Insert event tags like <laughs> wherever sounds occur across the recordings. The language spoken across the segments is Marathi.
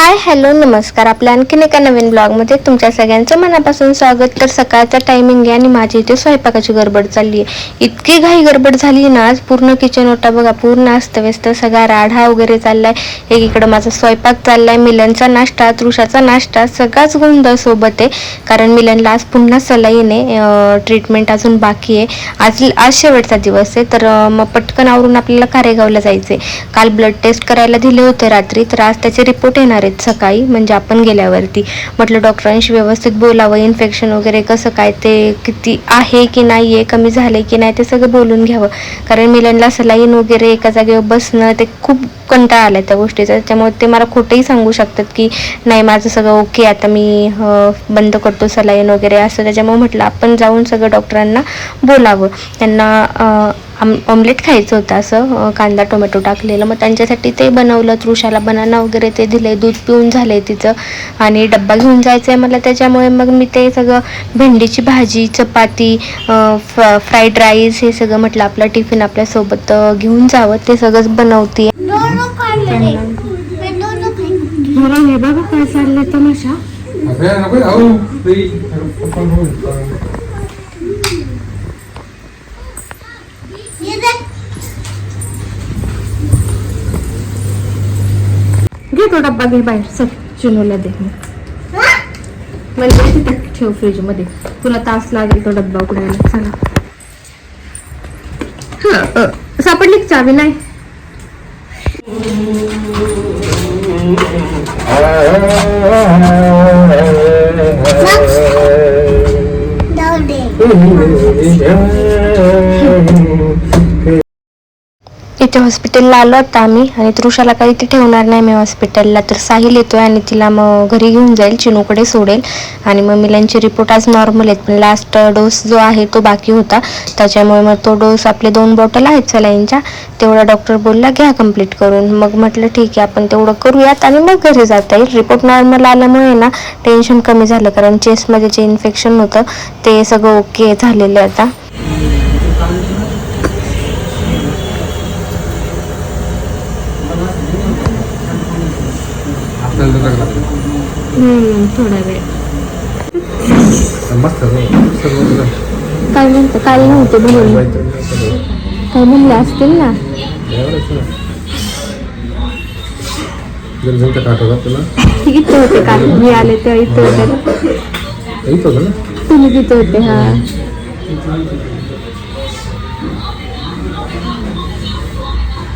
हाय हॅलो नमस्कार. आपल्या आणखीन एका नवीन ब्लॉगमध्ये तुमच्या सगळ्यांचं मनापासून स्वागत. तर सकाळचा टायमिंग आहे आणि माझी इथे स्वयंपाकाची गडबड चालली आहे इतकी घाई गडबड झाली ना आज पूर्ण किचन ओटा बघा पूर्ण अस्तव्यस्त सगळा राढा वगैरे चाललाय. एकीकडे माझा स्वयंपाक चाललाय मिलनचा नाश्ता तृषाचा नाश्ता सगळाच गोंधळ सोबत आहे. कारण मिलनला आज पुन्हा सलाईने ट्रीटमेंट अजून बाकी आहे. आज आज शेवटचा दिवस आहे तर मग पटकन आवरून आपल्याला कारेगावला जायचंय. काल ब्लड टेस्ट करायला दिले होते रात्री तर आज त्याचे रिपोर्ट येणार आहेत सकाळी म्हणजे आपण गेल्यावरती. म्हटलं डॉक्टरांशी व्यवस्थित बोलावं इन्फेक्शन वगैरे कसं काय ते किती आहे की नाही आहे कमी झालंय की नाही ते सगळं बोलून घ्यावं. कारण मिलनला सलाईन वगैरे एका जागेवर बसणं ते खूप कंटाळा आला त्या गोष्टीचा. त्याच्यामुळे ते मला खोटंही सांगू शकतात की नाही माझं सगळं ओके आता मी बंद करतो सलाईन वगैरे असं. त्याच्यामुळे म्हटलं आपण जाऊन सगळं डॉक्टरांना बोलावं. त्यांना आम ऑमलेट खायचं होतं असं कांदा टोमॅटो टाकलेलं. मग त्यांच्यासाठी ते बनवलं तृषाला बनाना वगैरे ते दिले दूध पिऊन झालंय तिचं. आणि डब्बा घेऊन जायचं आहे मला त्याच्यामुळे मग मी ते सगळं भेंडीची भाजी चपाती फ्राईड राईस हे सगळं म्हटलं आपलं टिफिन आपल्यासोबत घेऊन जावं. ते सगळंच बनवते. बघा काय चाललंय तमाशा. तो डब्बा घे बाहेर. चल चिनूला दे? म्हणजे तिथे ठेव फ्रीजमध्ये तुला तास लागेल तो डब्बा उघडायला. चला. हा, सापडली चावी? नाही. जाऊ दे. इथे हॉस्पिटलला आलो आता आम्ही. आणि तृषाला काही इथे ठेवणार नाही मी हॉस्पिटलला तर साहिल येतोय आणि तिला मग घरी घेऊन जाईल चिनूकडे सोडेल. आणि मग मिलांचे रिपोर्ट आज नॉर्मल आहेत. पण लास्ट डोस जो आहे तो बाकी होता. त्याच्यामुळे मग तो डोस आपले दोन बॉटल आहेत सलाईनच्या. तेवढा डॉक्टर बोलला घ्या कंप्लीट करून. मग म्हटलं ठीक आहे आपण तेवढं करूयात आणि मग घरी जाता येईल. रिपोर्ट नॉर्मल आल्यामुळे ना टेन्शन कमी झालं. कारण चेस्टमध्ये जे इन्फेक्शन होतं ते सगळं ओके झालेलं आहे आता आपल्याला तर लागलं थोडा वेळ. काय म्हणतं? काल नव्हते म्हणून काय म्हणले? असतील ना? इथं होते काल मी आले तेव्हा इथं होतं. ना? तुम्ही तिथं होते हा.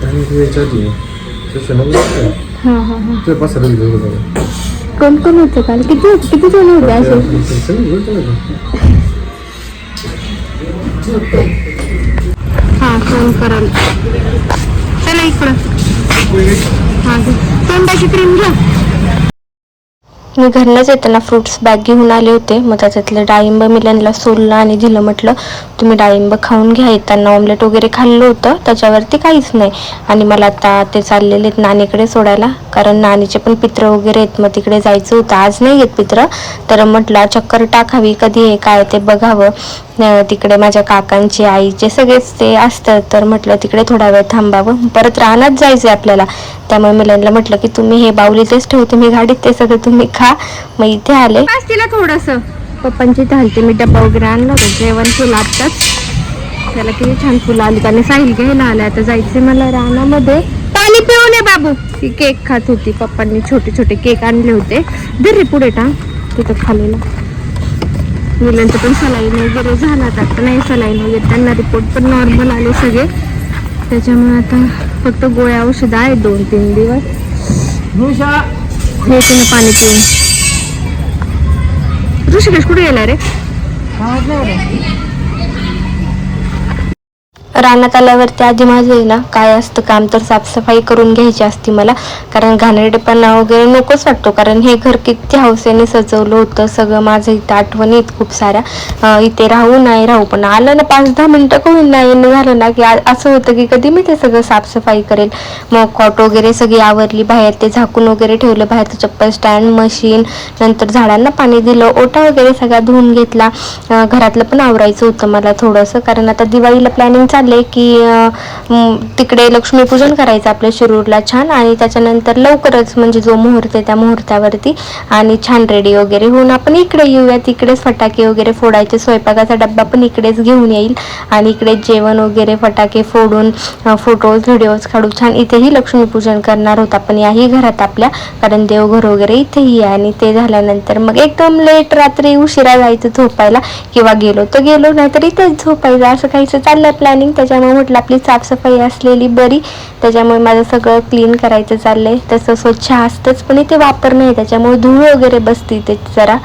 आणि हा हा हा. ते हजार घेऊन होतं कोण कोण होते काल किती किती जण होते असे? हा फोन कराल. चला इकडं. हा घे. तोंडाची क्रीम घ्या. मी घरनंच येताना फ्रुट्स बॅग घेऊन आले होते. मग त्याच्यातलं डाळिंब मिलनला सोललं आणि दिलं. म्हटलं तुम्ही डाळिंब खाऊन घ्या. येताना ऑमलेट वगैरे खाल्लं होतं. त्याच्यावरती काहीच नाही. आणि मला आता ते चाललेले आहेत नानीकडे सोडायला. कारण नानीचे पण पित्र वगैरे आहेत. मग तिकडे जायचं होतं. आज नाही येत पित्र. तर म्हटलं चक्कर टाकावी कधी आहे? काय ते बघावं. तिकडे माझ्या काकांचे आईचे सगळेच ते असतात. तर म्हटलं तिकडे थोडा वेळ थांबावं परत रानात जायचं आपल्याला. त्यामुळे मिलनला म्हटलं की तुम्ही हे बाऊल तेच ठेव तुम्ही गाडीत ते सगळं तुम्ही खा. मग इथे आले. तिला थोडस. पप्पांची इथे हलते मी डब्बा वगैरे आणलं जेवण केलं आत्ताच. त्याला किती छान फुलं आली. त्याने साहिल घ्यायला आलं आता जायचंय मला रानामध्ये. पाणी पिऊन ये बाबू. ती केक खात होती. पप्पांनी छोटे छोटे केक आणले होते. दर रे पुढे टांग तिथं खालेला. मुलांचं पण सलाईन वगैरे झाला आता. नाही सलाईन वगैरे त्यांना रिपोर्ट पण नॉर्मल आले सगळे. त्याच्यामुळे आता फक्त गोळ्या औषधं आहेत दोन तीन दिवस. हे तुम्ही पाणी पिऊन. ऋषिकेश कुठे गेला रे. रानात आल्यावरती आधी माझं आहे ना काय असतं काम तर साफसफाई करून घ्यायची असती मला. कारण घाणेरडेपणा वगैरे नकोच वाटतो. कारण हे घर किती हौसेने सजवलं होतं. सगळं माझं इथं आठवणी आहेत खूप साऱ्या. इथे राहू नाही राहू पण आलं ना पाच दहा मिनटं करून नाही येणं झालं ना की असं होतं की कधी मी ते सगळं साफसफाई करेल. मग कॉट वगैरे सगळी आवरली बाहेर ते झाकून वगैरे ठेवलं बाहेरचं चप्पल स्टँड मशीन नंतर झाडांना पाणी दिलं ओटा वगैरे सगळा धुवून घेतला. घरातलं पण आवरायचं होतं मला थोडंसं. कारण आता दिवाळीला प्लॅनिंग चालू आले की तिकडे लक्ष्मीपूजन करायचं आपल्या शिरूरला छान आणि त्याच्यानंतर लवकरच म्हणजे जो मुहूर्त आहे त्या मुहूर्तावरती आणि छान रेडी वगैरे होऊन आपण इकडे येऊया तिकडेच फटाके वगैरे फोडायचे स्वयंपाकाचा डब्बा पण इकडेच घेऊन येईल आणि इकडे जेवण वगैरे फटाके फोडून फोटोज व्हिडिओज काढू छान इथेही लक्ष्मीपूजन करणार होत आपण याही घरात आपल्या कारण देवघर वगैरे इथेही आहे आणि ते झाल्यानंतर मग एकदम लेट रात्री उशिरा जायचं झोपायला किंवा गेलो तर गेलो नाहीतर इथेच झोपायचं असं काहीच चाललं प्लॅनिंग त्याच्यामुळे म्हटलं आपली साफसफाई असलेली बरी. त्याच्यामुळे माझं सगळं क्लीन करायचं चाललंय. तसं स्वच्छ असतंच पण इथे वापर नाही त्याच्यामुळे धूळ वगैरे बसते ते जरा.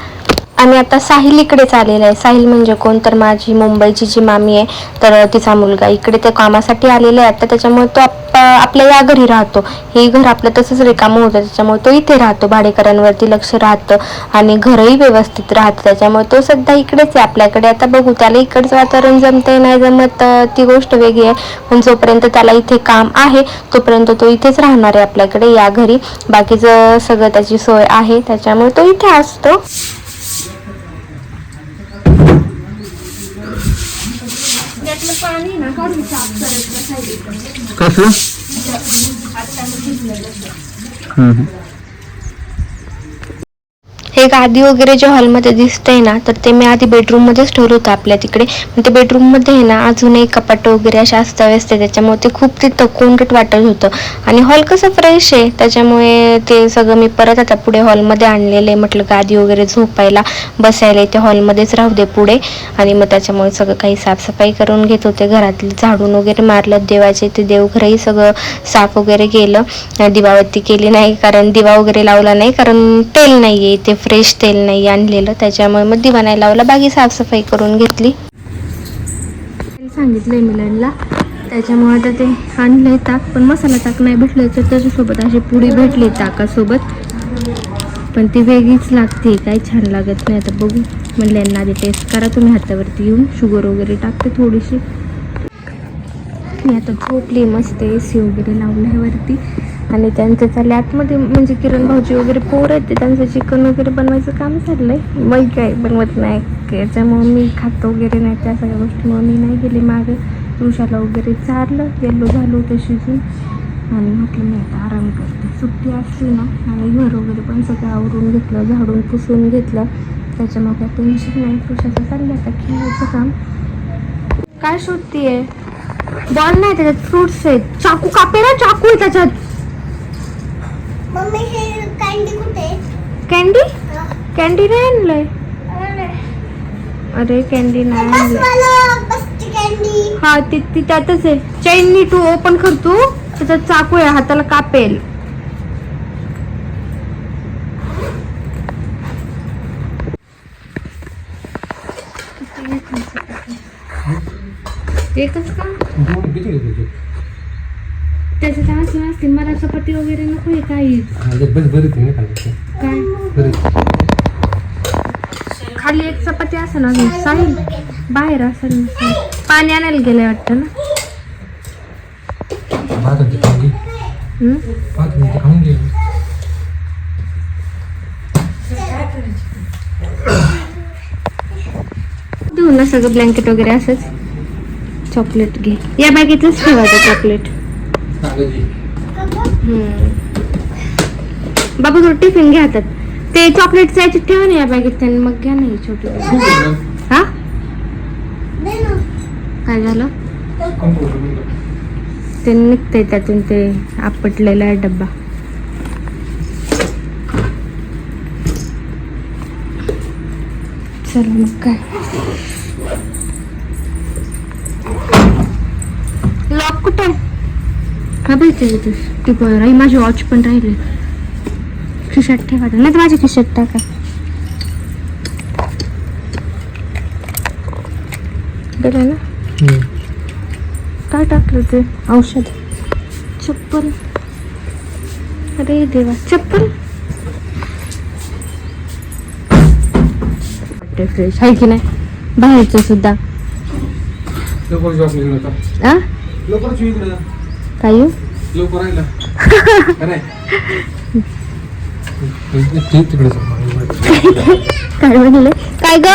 आणि आता साहिल इकडेच आलेला आहे. साहिल म्हणजे कोण? तर माझी मुंबईची जी मामी आहे तर तिचा मुलगा इकडे ते कामासाठी आलेला आहे. आता त्याच्यामुळे तो आप- आपल्या या घरी राहतो. हे घर आपलं तसंच रिकामं होतं. त्याच्यामुळे तो इथे राहतो. भाडेकरांवरती लक्ष राहतं आणि घरही व्यवस्थित राहतं. त्याच्यामुळे तो सध्या इकडेच आहे. आपल्याकडे आता बघू त्याला इकडचं वातावरण जमतंय नाही जमत ती गोष्ट वेगळी आहे. पण जोपर्यंत त्याला इथे काम आहे तोपर्यंत तो इथेच राहणार आहे आपल्याकडे या घरी. बाकीचं सगळं त्याची सोय आहे. त्याच्यामुळे तो इथे असतो. कसं हम्म. हे गादी वगैरे जे हॉलमध्ये दिसतंय ना तर ते मी आधी बेडरूममध्येच ठेवलं होतं आपल्या तिकडे. ते बेडरूममध्ये आहे ना अजूनही कपाट वगैरे अशा अस्ताव्यस्त आहे त्याच्यामुळे ते खूप तिथं कोंडट वाटत होतं. आणि हॉल कसं फ्रेश आहे त्याच्यामुळे ते सगळं मी परत आता पुढे हॉलमध्ये आणलेलं आहे. म्हटलं गादी वगैरे झोपायला बसायला इथे हॉलमध्येच राहू दे पुढे. आणि मग त्याच्यामुळे सगळं काही साफसफाई करून घेत होते. घरातले झाडून वगैरे मारलं देवाचे ते देवघरही सगळं साफ वगैरे केलं. दिवावती केली नाही कारण दिवा वगैरे लावला नाही कारण तेल नाही आहे ते फ्रेश तेल नाही आणलेलं. त्याच्यामुळे मग दिवा नाही लावला. बाकी साफसफाई करून घेतली. सांगितलंय मिलनला त्याच्यामुळे आता ते आणलंय ताक पण मसाला ताक नाही भेटलं तर त्याच्यासोबत अशी पुडी भेटली ताकासोबत. पण ती वेगळीच लागते. काही छान लागत नाही. आता बघू. म्हणलं यांना आधी टेस्ट करा. तुम्ही हातावरती येऊन शुगर वगैरे टाकते थोडीशी. मी आता झोपली मस्त. ए सी वगैरे लावलं आहे वरती. आणि त्यांचं चालले आतमध्ये म्हणजे किरण भाऊजी वगैरे पोर आहेत ते त्यांचं चिकन वगैरे बनवायचं काम चाललंय. मग काय बनवत नाही. त्याच्यामुळं मी खात वगैरे नाही त्या सगळ्या गोष्टीमुळे मी नाही गेले मागे. तुळशाला वगैरे चारलं येल्लो झालो होतं शिजून. आणि म्हटलं मी आता आराम करते. सुट्टी असली ना आणि घर वगैरे पण सगळं आवरून घेतलं झाडून पुसून घेतलं. त्याच्यामुळे काय टेन्शन नाही. तुळशाचं चाललं आता खेळायचं काम. काय शोधतीये बॉल नाही त्याच्यात फ्रुट्स आहेत. चाकू कापे ना चाकू आहे त्याच्यात. मम्मी हे कॅन्डी कुठे आहे? कॅन्डी. कॅन्डी नाही आणलंय? अरे, अरे कॅन्डी नाही हा ती ती त्यातच आहे. चैननी तू ओपन करतो त्याच्यात चाकू आहे हाताला कापेल. एकच का? दोन किती घेतो त्याच्यात असं असतील. मला चपाती वगैरे नको आहे काही. बस बरीच खाल्लं काय? बरीच खाली एक चपाती असेल अजून. साहिल बाहेर असेल. ना. पाणी आणायला गेले वाटतं ना? पाच मिनिटं खाऊन घे हम्म? पाच मिनिटं खाऊन घे देऊ ना सगळं ब्लँकेट वगैरे असंच. चॉकलेट घे. या बॅगेतच ठेवायचं चॉकलेट. बाबा तो टिफिन घ्या ते चॉकलेट याच्यात ठेवा ना या बॅगेत त्यांनी मग घ्या नाही छोटे छोटी. हा? काय झालं? ते निघतंय त्यातून ते आपटलेला आहे डब्बा. चला मग काय? लॉक कुठे हा पाहिजे इथे ती राही माझी वॉच पण राहिली. खिशात ठेवा नाही तर माझ्या खिशात टाका. गेलं ना. काय टाकलं ते? औषध. चप्पल. अरे देवा. चप्पल. फ्रेश आहे की नाही? बाहेरचं सुद्धा. लवकर काय? येऊ? <laughs> काय म्हणले? काय ग?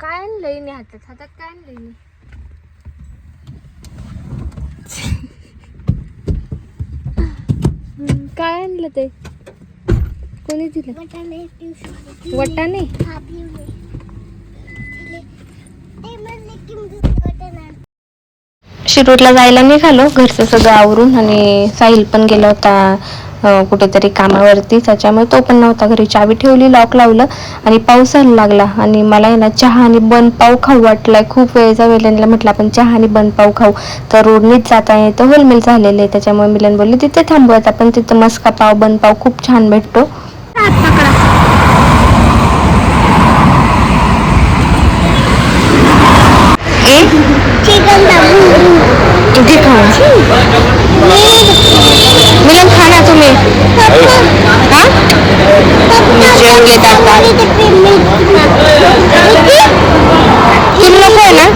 काय आणलंय हातात? हातात काय आणलंय मी काय आणलं ते? कोणी दिलं? वाटाणे. शिरूरला जायला निघालो. घरचं सगळं आवरून आणि साहिल पण गेला होता कुठेतरी कामावरती. त्याच्यामुळे तो पण नव्हता घरी. चावी ठेवली लॉक लावलं आणि पाऊस यायला लागला. आणि मला आहे ना चहा आणि बन पाव खाऊ वाटलाय. खूप वेळचा वेळेला म्हटलं आपण चहा आणि बन पाव खाऊ. तर रोडनीच जाता येतं होलमेल झालेले आहे. त्याच्यामुळे मिलन बोलली तिथे थांबूयात. आपण तिथं मस्का पाव बन पाव खूप छान भेटतो ए चिकन इथे खा. मिलन खा ना तुम्ही. हा? जेवण घेत आता तुला नको आहे ना?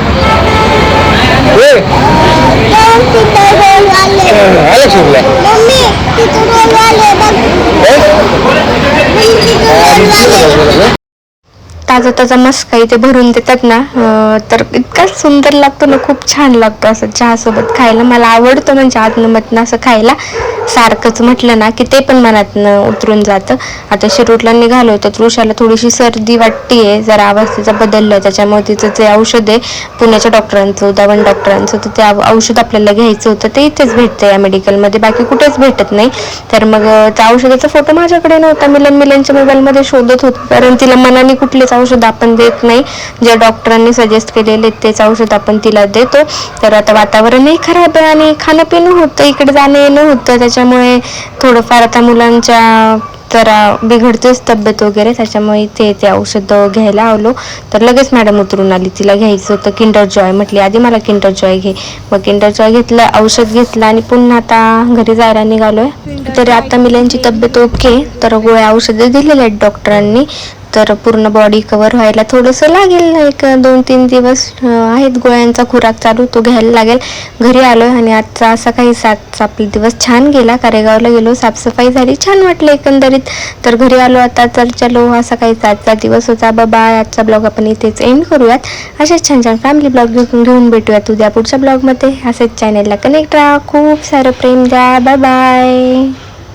आले शिवला मम्मी तिथं रोल आले बघ तिथं रोल आले ताजा ताजा मस्का इथे भरून देतात ना तर इतका सुंदर लागतो ना खूप छान लागतो असं चहासोबत खायला. मला आवडतं म्हणजे आतनं मधनं असं खायला. सारखंच म्हटलं ना की ते पण मनातनं उतरून जातं. आता शिरूरला निघालो तर तृषाला थोडीशी सर्दी वाटतीये जरा आवाज तिचा बदललं त्याच्यामुळे तिचं जे औषध आहे पुण्याच्या डॉक्टरांचं उदावन डॉक्टरांचं तर ते औषध आपल्याला घ्यायचं होतं ते इथेच भेटतं या मेडिकलमध्ये बाकी कुठेच भेटत नाही. तर मग त्या औषधाचा फोटो माझ्याकडे नव्हता. मिलन मिलनच्या मोबाईलमध्ये शोधत होतो. कारण तिला मनाने कुठलेच औषध आपण देत नाही. जे डॉक्टरांनी सजेस्ट केलेले तेच औषध आपण तिला देतो. तर आता वातावरणही खराब आहे आणि खाणं पिणं होतं इकडे जाणं येणं होतं. त्याच्या त्याच्यामुळे थोडंफार आता मुलांच्या जरा बिघडतेच तब्येत वगैरे त्याच्यामुळे इथे ते औषधं घ्यायला आलो. तर लगेच मॅडम उतरून आली. तिला घ्यायचं होतं किंडर जॉय म्हटली आधी मला किंडर जॉय घे. मग किंडर जॉय घेतलं औषध घेतलं आणि पुन्हा आता घरी जायला निघालोय. तरी आता मिलांची तब्येत ओके तर गोळ्या औषधं दिलेल्या आहेत डॉक्टरांनी तर पूर्ण बॉडी कवर व्हायला थोडंसं लागेल एक दोन तीन दिवस आहेत गोळ्यांचा खुराक चालू तो घ्यायला लागेल. घरी आलो आहे आणि आजचा असा काही सातचा आपला दिवस छान गेला. कारेगावला गेलो साफसफाई झाली छान वाटलं एकंदरीत. तर घरी आलो आता तर चलो असा काही सातचा दिवस होता. बाबा आजचा ब्लॉग आपण इथेच एंड करूयात. असेच छान छान फॅमिली ब्लॉग घेऊन घेऊन भेटूयात उद्या पुढच्या ब्लॉगमध्ये असेच चॅनलला कनेक्ट राहा. खूप सारं प्रेम द्या. Bye bye